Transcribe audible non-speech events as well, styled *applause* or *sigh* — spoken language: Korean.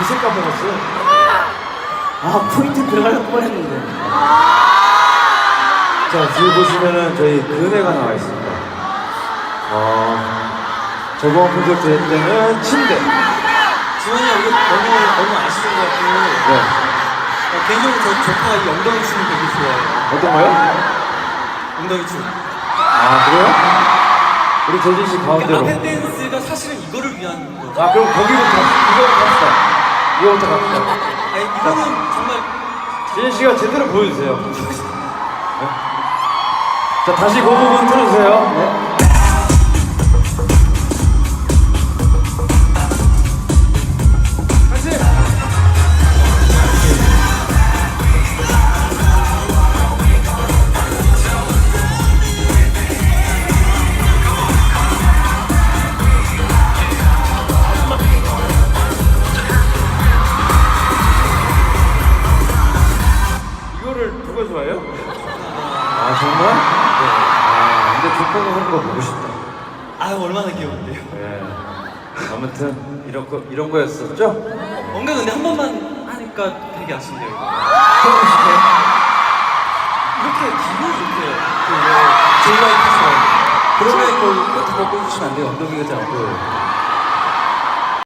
있을까 보았어요. 아 포인트 들어갈 뻔 했는데. 자, 뒤에 보시면은 저희 그네가 나와 있습니다. 어, 저번 할 때는 침대. 형 이거 너무 너무 아쉬운 것 같고 네. 어, 개인적으로 저 조카 이 엉덩이 춤을 되게 좋아해요. 어떤 거요? 엉덩이 춤. 아, 그래요? 우리 재진 씨 그러니까 가운데로. 아펜 댄스가 사실은 이거를 위한 거죠. 아, 그럼 거기부터, 이거부터 갑시다. 이거부터 갑시다. 아니 이거는 정말 재진 씨가 제대로 보여주세요. *laughs* 네. 자, 다시 그 부분 틀어주세요. 네. 아 정말? 네. 아 근데 조커가 하는 거 보고 싶다. 아 얼마나 귀여운데요. 네. 아무튼 이런 거 이런 거였었죠? 뭔가 근데 한 번만 하니까 되게 아쉽네요. 이거. 이렇게 기분이 좋대요. 그 JYP처럼. 그러면 그 코트 벗고 해주시면 안 돼요? 엉덩이가 잘안 보여요.